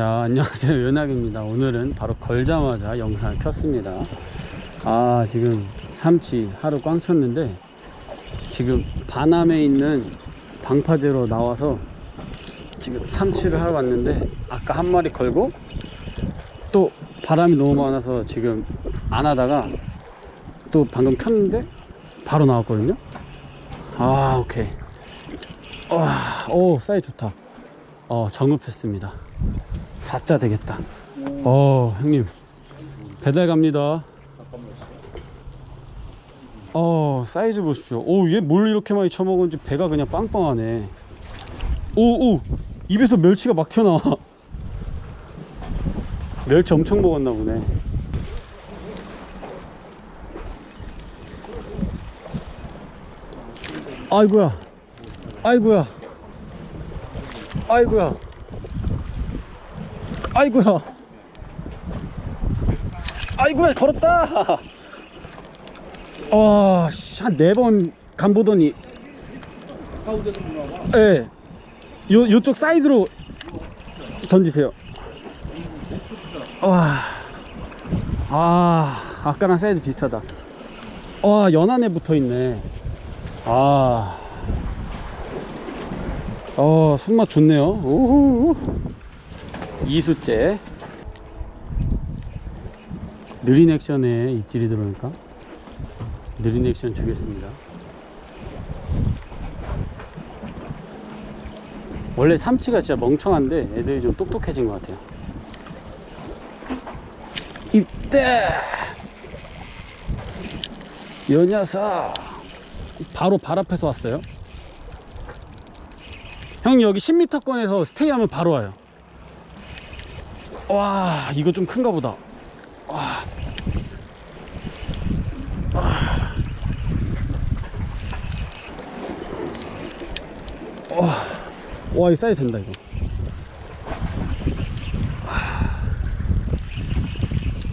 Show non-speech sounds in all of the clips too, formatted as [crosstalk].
자 안녕하세요. [laughs] 연학입니다. 오늘은 바로 걸자마자 영상을 켰습니다. 아 지금 삼치 하루 꽝 쳤는데 지금 반암에 있는 방파제로 나와서 지금 삼치를 하러 왔는데 아까 한 마리 걸고 또 바람이 너무 많아서 지금 안 하다가 또 방금 켰는데 바로 나왔거든요. 아 오케이. 와, 오 사이즈 좋다. 어 정읍했습니다 4자 되겠다. 어 형님. 배달 갑니다. 어 사이즈 보십시오. 오얘 뭘 이렇게 많이 처먹은지 배가 그냥 빵빵하네. 오오 입에서 멸치가 막 튀어나와. [laughs] 멸치 엄청 먹었나 보네. 아이고야. 아이고야. 아이고야 아이고야 아이고야 걸었다 와한 네 번 간보더니. 예 요, 요쪽 사이드로 던지세요 와 아, 아까랑 사이즈 비슷하다. 와, 연안에 붙어 있네. 아. 어, 손맛 좋네요. 오호. 이수째. 느린 액션에 입질이 들어오니까 느린 액션 주겠습니다. 원래 삼치가 진짜 멍청한데 애들이 좀 똑똑해진 것 같아요. 입대 요 녀석 바로 발 앞에서 왔어요 형 여기 10m권에서 스테이 하면 바로 와요 와 이거 좀 큰가 보다 와. 와. 와, 와, 이 사이즈 된다, 이거.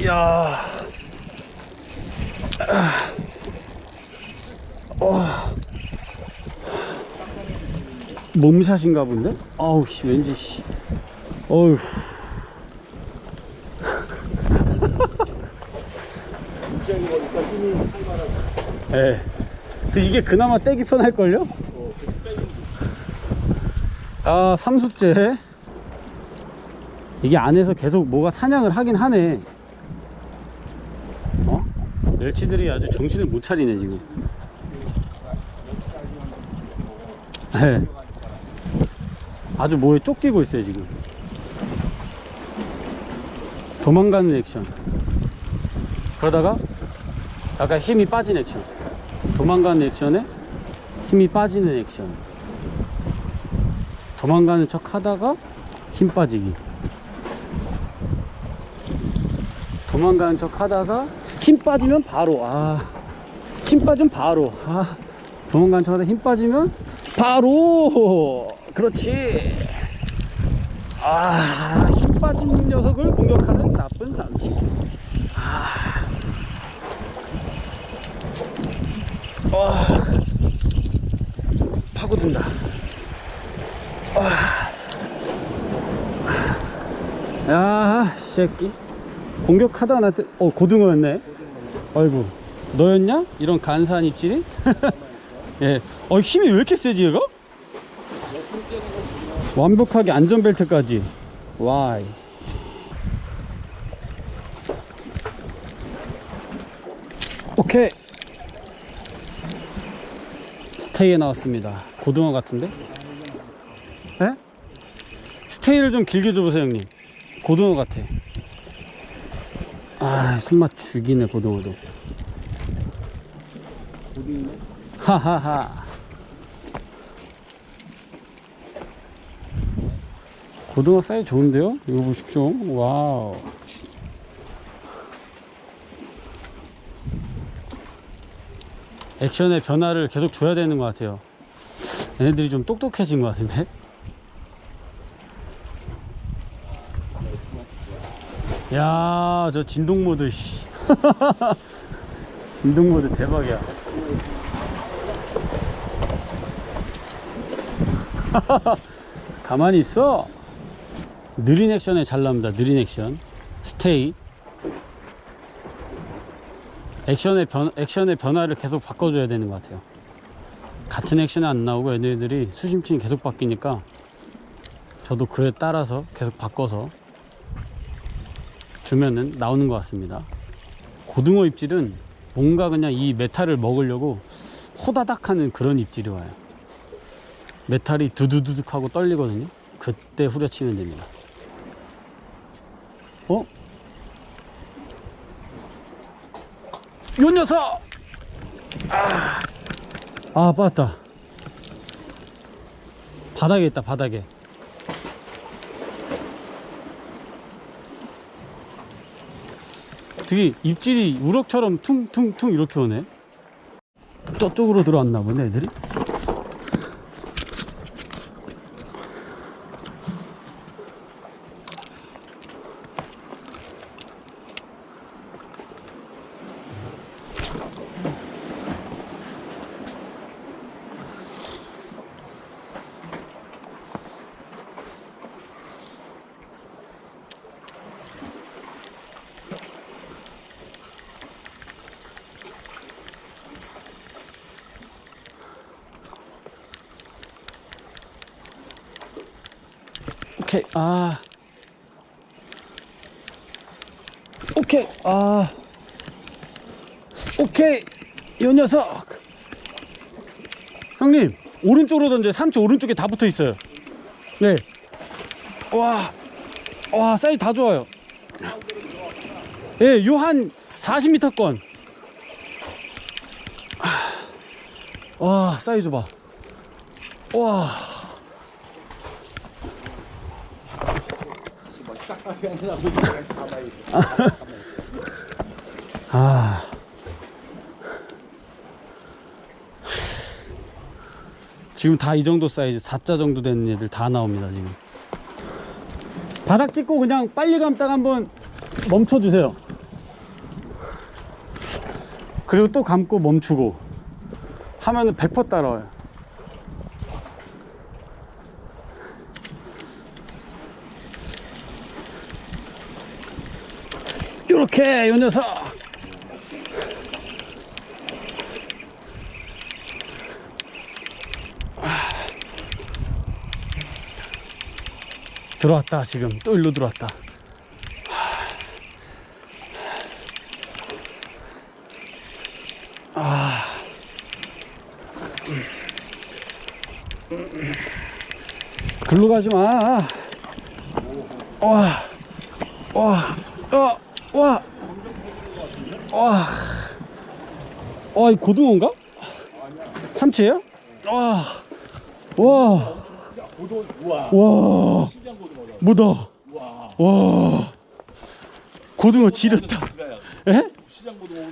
야. 어. 몸샷인가 본데? 아우 씨 왠지 씨. 어휴. 입장이 거니까 힘이 살만하고. 예. 그 이게 그나마 떼기 편할 걸요? 어, 계속 빼면 아, 삼수째. 이게 안에서 계속 뭐가 사냥을 하긴 하네. 어? 멸치들이 아주 정신을 못 차리네, 지금. 예. 아주 뭐에 쫓기고 있어요, 지금. 도망가는 액션. 그러다가 약간 힘이 빠진 액션. 도망가는 액션에 힘이 빠지는 액션. 도망가는 척 하다가 힘 빠지기. 도망가는 척 하다가 힘 빠지면 바로, 아, 힘 빠지면 바로, 아, 도망가는 척 하다가 힘 빠지면 바로! 그렇지! 아, 힘 빠진 녀석을 공격하는 나쁜 삼치. 아. 와. 파고든다. 야, 이 새끼. 공격하다가 나한테, 어, 고등어였네. 아이고, 너였냐? 이런 간사한 입질이? [laughs] 예. 어, 힘이 왜 이렇게 세지, 얘가? 완벽하게 안전벨트까지. 와이. 오케이. 스테이에 나왔습니다. 고등어 같은데? 예? 스테이를 좀 길게 줘보세요, 형님. 고등어 같아. 아, 손맛 죽이네, 고등어도. 하하하. 고등어 사이즈 좋은데요? 이거 보십시오. 와우. 액션의 변화를 계속 줘야 되는 것 같아요. 얘네들이 좀 똑똑해진 것 같은데? 야, 저 진동 모드, 씨. [laughs] 진동 모드 대박이야. [laughs] 가만히 있어. 느린 액션에 잘 나옵니다. 느린 액션. 스테이. 액션의 변, 액션의 변화를 계속 바꿔줘야 되는 것 같아요. 같은 액션이 안 나오고 얘네들이 수심층이 계속 바뀌니까 저도 그에 따라서 계속 바꿔서 주면은 나오는 것 같습니다. 고등어 입질은 뭔가 그냥 이 메탈을 먹으려고 호다닥 하는 그런 입질이 와요. 메탈이 두두두둑 하고 떨리거든요. 그때 후려치면 됩니다. 어? 요 녀석! 아, 아 빠졌다. 바닥에 있다, 바닥에. 되게 입질이 우럭처럼 퉁퉁퉁 이렇게 오네. 저쪽으로 들어왔나 보네, 애들이. 오케이. 아. 오케이. 아. 오케이. 요 녀석. 형님 오른쪽으로 던져 삼치 오른쪽에 다 붙어 있어요. 네와와 사이즈 다 좋아요. 예 요 한 40m권. 와 사이즈 봐 와 뭐 딱딱이 아. 지금 다 이 정도 사이즈 4자 정도 되는 애들 다 나옵니다 지금. 바닥 찍고 그냥 빨리 감다가 한번 멈춰 주세요. 그리고 또 감고 멈추고 하면은 100% 따라와요 요렇게 요 녀석 들어왔다 지금 또 일로 들어왔다 아. 글로 가지 마. 와, 와, 와, 와, 와, 와, 이 고등어인가? 삼치예요? 와, 와. 와. 뭐다? 와 고등어 지렸다 고등어.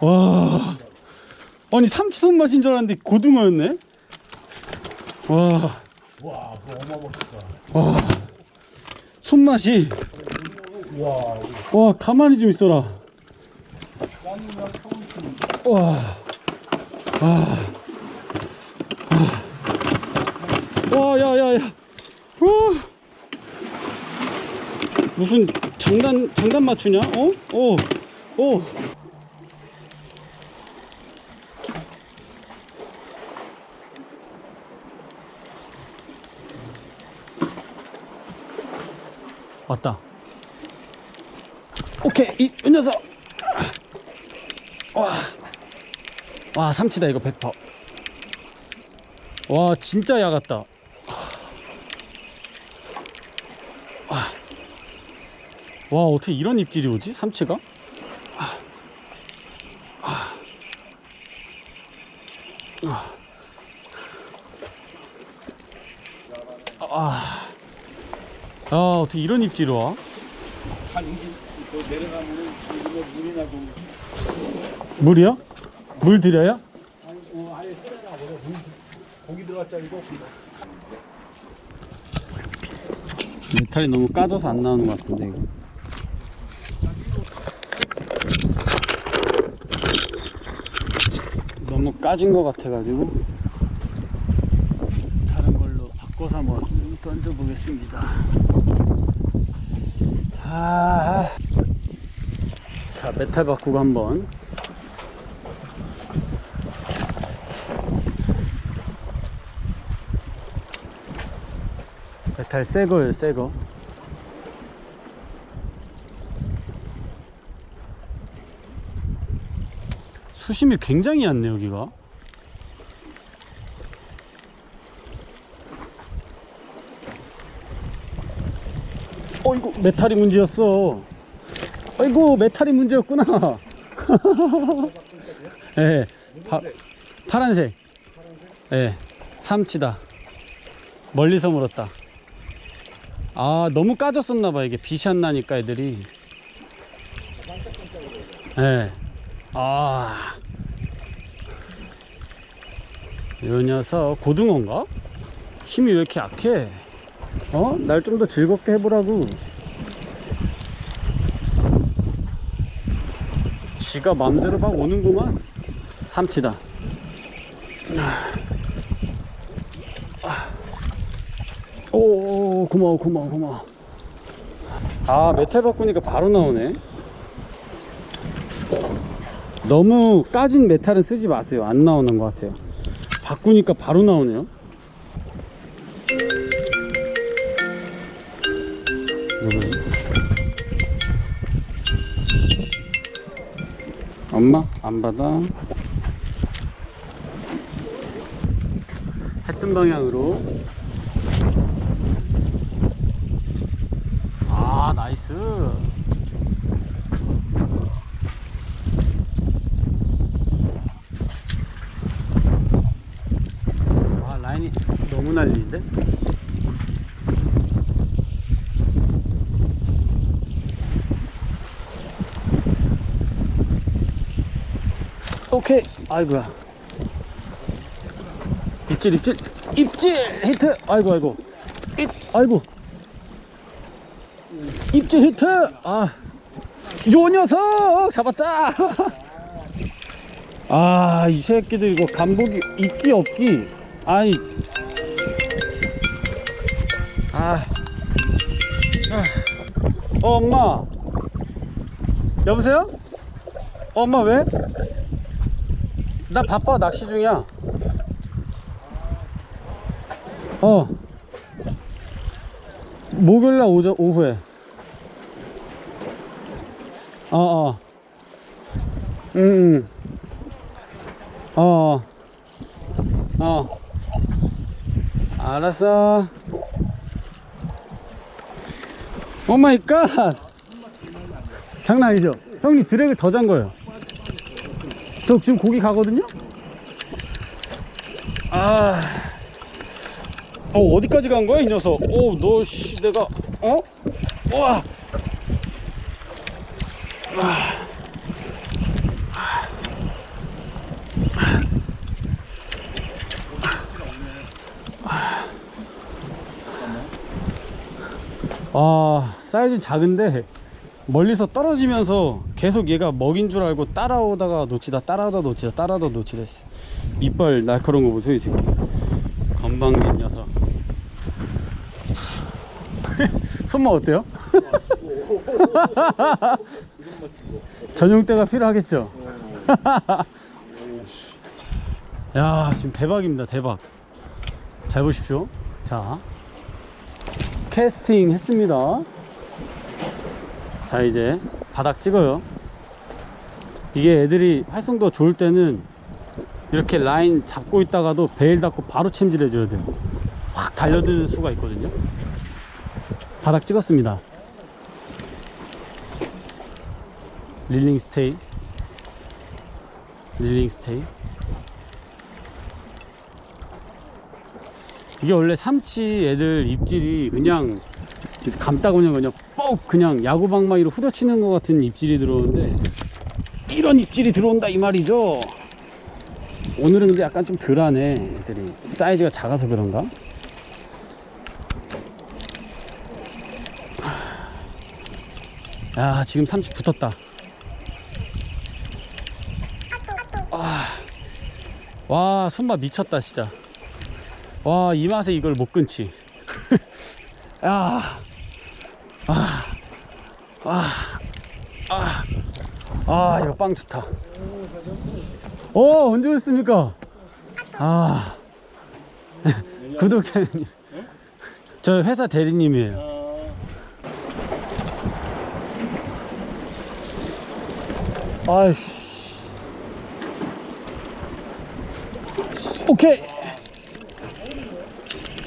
와 아니 삼치 손맛인 줄 알았는데 고등어였네 와, 와, 그거 어마어마하다. 와 손맛이 와, 와 가만히 좀 있어라 와, 와, 와, 와, 야, 야, 야, 와, 무슨 장단 장단 맞추냐? 어? 어, 어. 왔다. 오케이, 이, 이 녀석. 와, 와 삼치다 이거 100%. 와 진짜 야 같다. 와, 와 어떻게 이런 입질이 오지 삼치가? 아, 아 어떻게 이런 입질이 와? 한 20, 그 내려가면은 지금 물이나 좀. 물이요? 물 드려요? 아니, 어, 아예 흐려나 보다. 물, 고기 들어갔자리고. 메탈이 너무 까져서 안 나오는 것 같은데 이거. 너무 까진 것 같아가지고 다른 걸로 바꿔서 한번 던져보겠습니다. 자, 메탈 바꾸고 한번. 메탈 새 거예요, 새 거. 수심이 굉장히 얕네, 여기가. 어이구, 메탈이 문제였어. 아이고 메탈이 문제였구나. [laughs] 예, 네, 파란색. 예, 네, 삼치다. 멀리서 물었다. 아 너무 까졌었나봐 이게 안 나니까 애들이. 예. 네. 아. 이 녀석 고등어인가? 힘이 왜 이렇게 약해? 어? 날 좀 더 즐겁게 해보라고. 지가 맘대로 막 오는구만. 삼치다. 오 고마워 고마워 고마워. 아 메탈 바꾸니까 바로 나오네. 너무 까진 메탈은 쓰지 마세요. 안 나오는 것 같아요. 바꾸니까 바로 나오네요 엄마 안 받아. 했던 방향으로. 아 나이스. 와 라인이 너무 날리는데 오케이. 아이고야. 입질 입질. 입질! 히트! 아이고 아이고. 입 아이고. 입질 히트! 아요 녀석! 잡았다! [laughs] 아 이 새끼들 이거 감독이 있기 없기. 아이. 아, 아. 어 엄마. 여보세요? 어, 엄마 왜? 나 바빠 낚시 중이야. 어. 목요일날 오전 오후에. 어어. 응응. 어어. 어. 알았어. 오마이갓 장난 아니죠? 형님 드랙을 더잔 거예요 저 지금 고기 가거든요? 아. 어, 어디까지 간 거야, 이 녀석? 오, 너, 씨, 내가, 어? 와. 아, 사이즈는 작은데, 멀리서 떨어지면서 계속 얘가 먹인 줄 알고 따라오다가 놓치다 따라오다 놓치다 따라오다 놓치다 했어. 이빨 날카로운 거 보세요 이 새끼 건방진 녀석 [laughs] 손맛 어때요? [laughs] 전용대가 필요하겠죠? [laughs] 야 지금 대박입니다 대박 잘 보십시오 자 캐스팅 했습니다 자 이제 바닥 찍어요. 이게 애들이 활성도 좋을 때는 이렇게 라인 잡고 있다가도 베일 닫고 바로 챔질 해줘야 돼요. 확 달려드는 수가 있거든요. 바닥 찍었습니다. 릴링 스테이. 릴링 스테이. 이게 원래 삼치 애들 입질이 그냥 감다 그냥 그냥 뻑 그냥 야구방망이로 후려치는 것 같은 입질이 들어오는데 이런 입질이 들어온다 이 말이죠. 오늘은 근데 약간 좀 덜하네 애들이. 사이즈가 작아서 그런가? 야 지금 삼치 붙었다. 아, 와 손맛 미쳤다 진짜. 와 이 맛에 이걸 못 끊지. 야 [laughs] 아, 아, 아, 이거 빵 좋다. 어 언제 오셨습니까? 아. [laughs] 구독자님. 저 회사 대리님이에요. 아이씨. 오케이.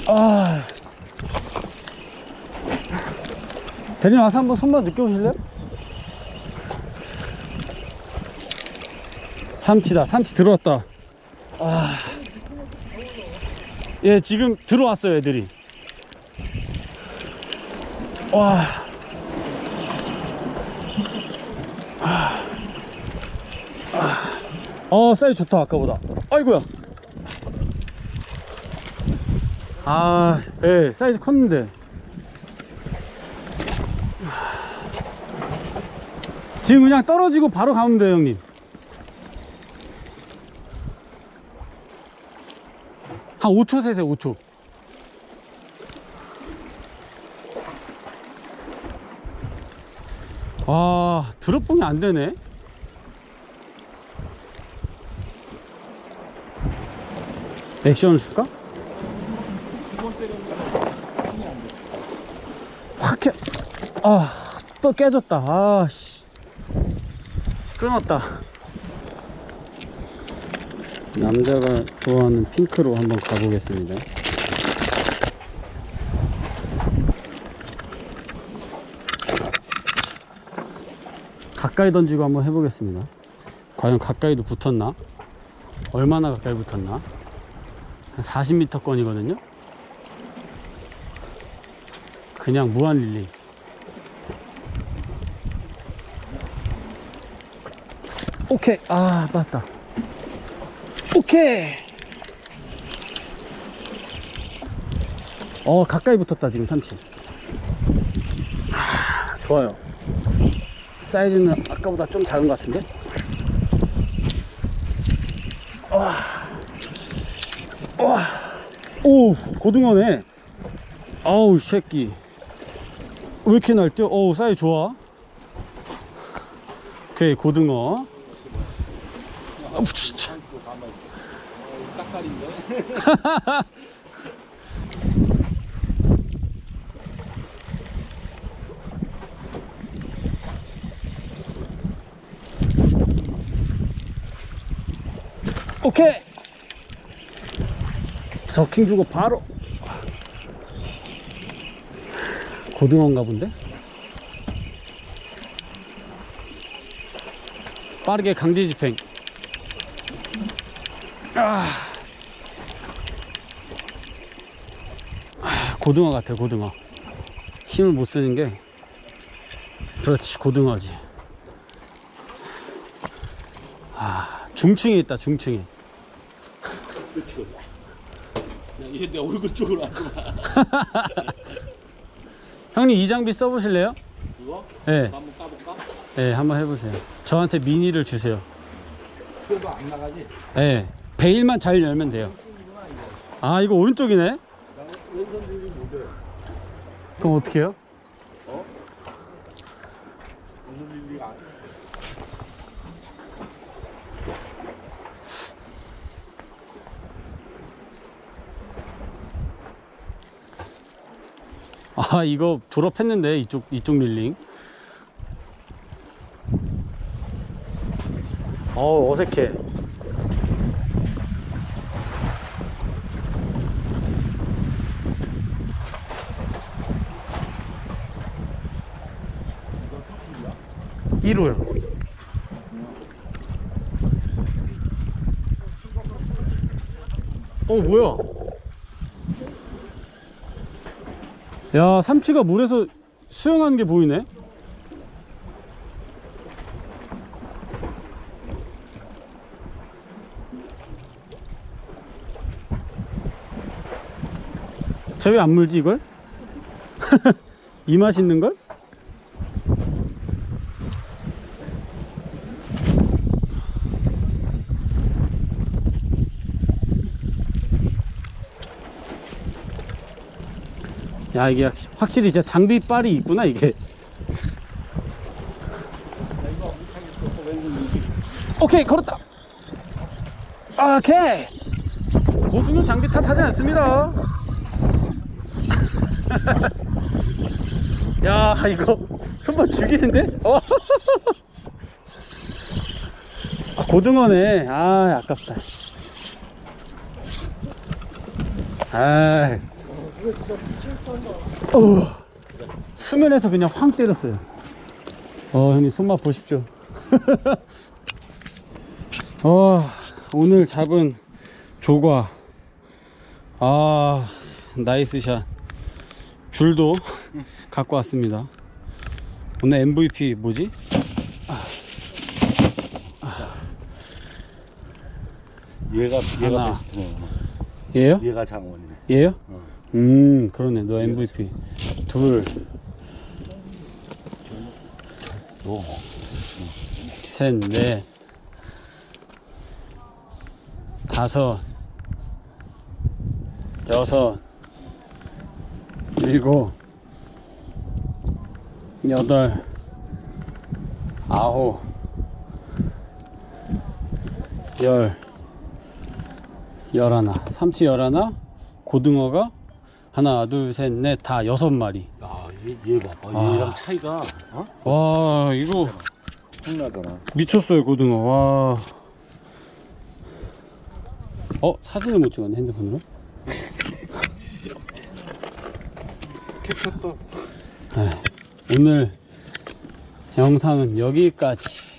아 대리님 와서 한번 손만 느껴보실래요? 삼치다 삼치 들어왔다. 아. 예 지금 들어왔어요 애들이. 와. 어 사이즈 좋다 아까보다. 아이고야. 아, 예, 사이즈 컸는데. 지금 그냥 떨어지고 바로 가면 돼요, 형님. 한 5초 세세요, 5초. 아, 드롭봉이 안 되네. 액션을 줄까? 확 해. 아, 또 깨졌다. 아, 씨. 끊었다. 남자가 좋아하는 핑크로 한번 가보겠습니다. 가까이 던지고 한번 해보겠습니다. 과연 가까이도 붙었나? 얼마나 가까이 붙었나? 한 40m권이거든요. 그냥 무한 릴링. 오케이. 아, 맞다. 오케이. 어, 가까이 붙었다, 지금 삼치. 아, 좋아요. 사이즈는 아까보다 좀 작은 것 같은데? 와. 와. 오, 고등어네. 아우, 새끼. 왜 이렇게 날뛰어? 어우, 사이즈 좋아. 오케이, 고등어. 아, 진짜. [laughs] 오케이. 저킹 주고 바로. 고등어인가 본데? 빠르게 강제 집행. 아. 아, 고등어 같아, 고등어. 힘을 못 쓰는 게. 그렇지, 고등어지. 아, 중층에 있다, 중층에. 그렇지. 야, 이게 내 얼굴 쪽으로 하지 마. [laughs] 형님 이 장비 써보실래요? 이거? 네, 한번 까볼까? 네, 한번 해보세요. 저한테 미니를 주세요. 그래도 안 나가지? 네, 베일만 잘 열면 돼요. 아, 이거 오른쪽이네? 그럼 어떻게 해요? 아, 이거 졸업했는데, 이쪽, 이쪽 릴링. 어우, 어색해. 이거 1호요. 어, 뭐야? 야, 삼치가 물에서 수영하는 게 보이네? 쟤 왜 안 물지, 이걸? [laughs] 이 맛 있는 걸? 야 이게 확- 확실히 진짜 장비 빨이 있구나 이게. 오케이 걸었다. 오케이. 고등어 장비 탓하지 않습니다. [laughs] 야 이거 손발 죽이는데? 어? 아, 고등어네. 아 아깝다 씨. 아 어, 수면에서 그냥 황 때렸어요 어 형님 손맛 보십시오 [laughs] 어 오늘 잡은 조과 아 나이스 샷 줄도 [laughs] 갖고 왔습니다 오늘 MVP 뭐지? 얘가 얘가 하나. 베스트네. 얘요? 얘가 장원이네. 얘요? 어. 음 그러네. 너 MVP 둘. 너. 셋, 넷, 다섯, 여섯, 일곱, 여덟, 아홉, 열, 열하나. 삼치 열하나, 고등어가 하나, 둘, 셋, 넷, 다 여섯 마리. 야, 얘, 얘 봐봐. 아. 얘랑 차이가 어? 와, 이거 엄청나잖아. 미쳤어요 고등어 와. 어 사진을 못 찍었네 핸드폰으로. 캡처도 네, 오늘 영상은 여기까지.